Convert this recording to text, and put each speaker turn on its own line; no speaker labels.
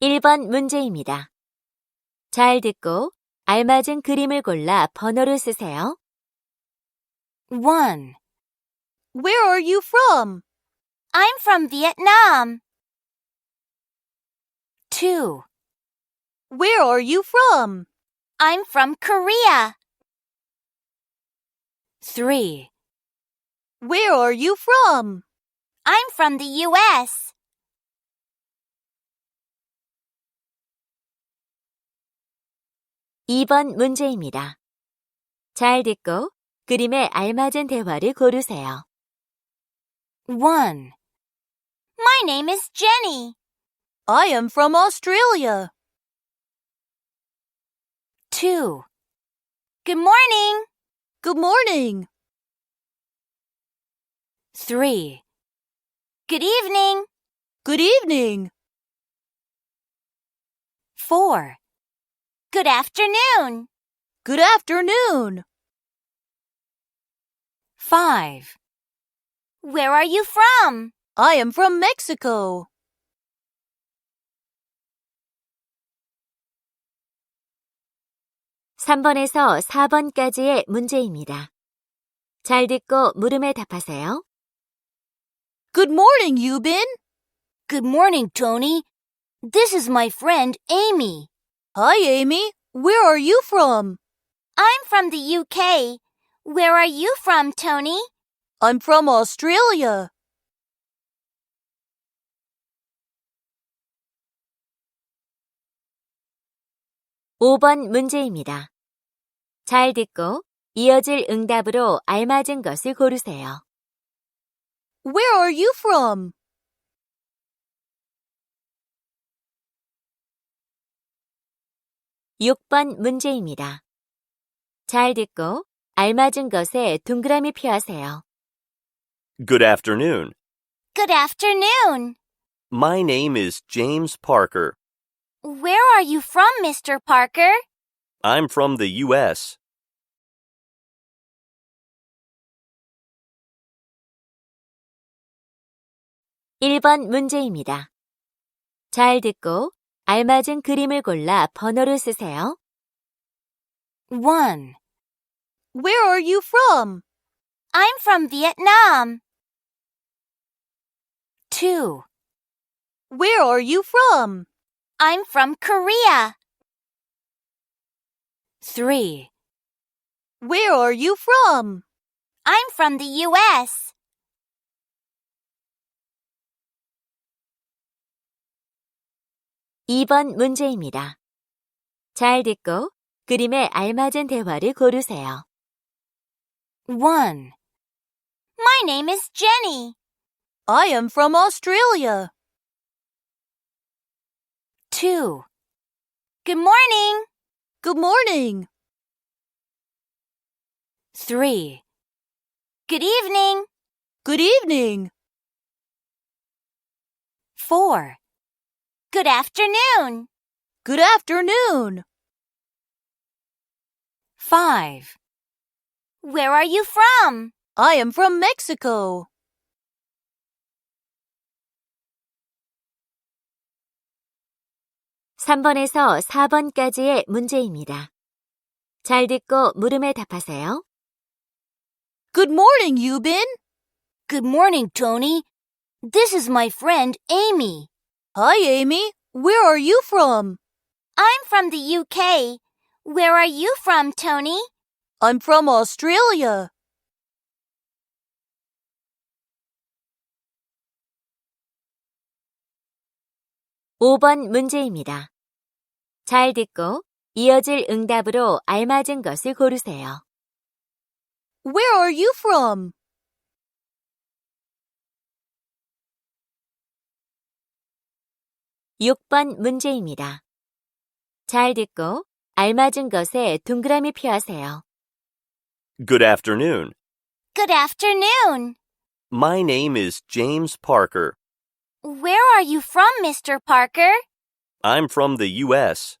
1번 문제입니다. 잘 듣고 알맞은 그림을 골라 번호를 쓰세요.
1.
Where are you from?
I'm from Vietnam. 2.
Where are you from?
I'm from Korea. 3.
Where are you from?
I'm from the US.
2번 문제입니다. 잘 듣고 그림에 알맞은 대화를 고르세요.
1. My name is Jenny.
I am from Australia.
2. Good morning.
Good morning.
3. Good evening.
Good evening.
4. Good afternoon.
Good afternoon.
5. Where are you from?
I am from Mexico.
삼번에서 4번까지의 문제입니다. 잘 듣고 물음에 답하세요.
Good morning, Eubin.
Good morning, Tony. This is my friend Amy.
Hi, Amy. Where are you from?
I'm from the UK. Where are you from, Tony?
I'm from Australia.
오번 문제입니다. 잘 듣고 이어질 응답으로 알맞은 것을 고르세요.
Where are you from?
육번 문제입니다. 잘 듣고 알맞은 것에 동그라미 표하세요.
Good afternoon.
Good afternoon.
My name is James Parker.
Where are you from, Mr. Parker?
I'm from the U.S.
일 번 문제입니다. 잘 듣고 알맞은 그림을 골라 번호를 쓰세요.
1.
Where are you from?
I'm from Vietnam. 2.
Where are you from?
I'm from Korea. 3.
Where are you from?
I'm from the US.
2번 문제입니다. 잘 듣고 그림에 알맞은 대화를 고르세요.
1. My name is Jenny.
I am from Australia.
2. Good morning.
Good morning.
3. Good evening.
Good evening.
4. Good afternoon.
Good afternoon.
5. Where are you from?
I am from Mexico.
삼번에서 4번까지의 문제입니다. 잘 듣고 물음에 답하세요.
Good morning, Eubin.
Good morning, Tony. This is my friend Amy.
Hi, Amy. Where are you from?
I'm from the UK. Where are you from, Tony?
I'm from Australia.
오번 문제입니다. 잘 듣고 이어질 응답으로 알맞은 것을 고르세요.
Where are you from?
육 번 문제입니다. 잘 듣고 알맞은 것에 동그라미 표하세요.
Good afternoon.
Good afternoon.
My name is James Parker.
Where are you from, Mr. Parker?
I'm from the U.S.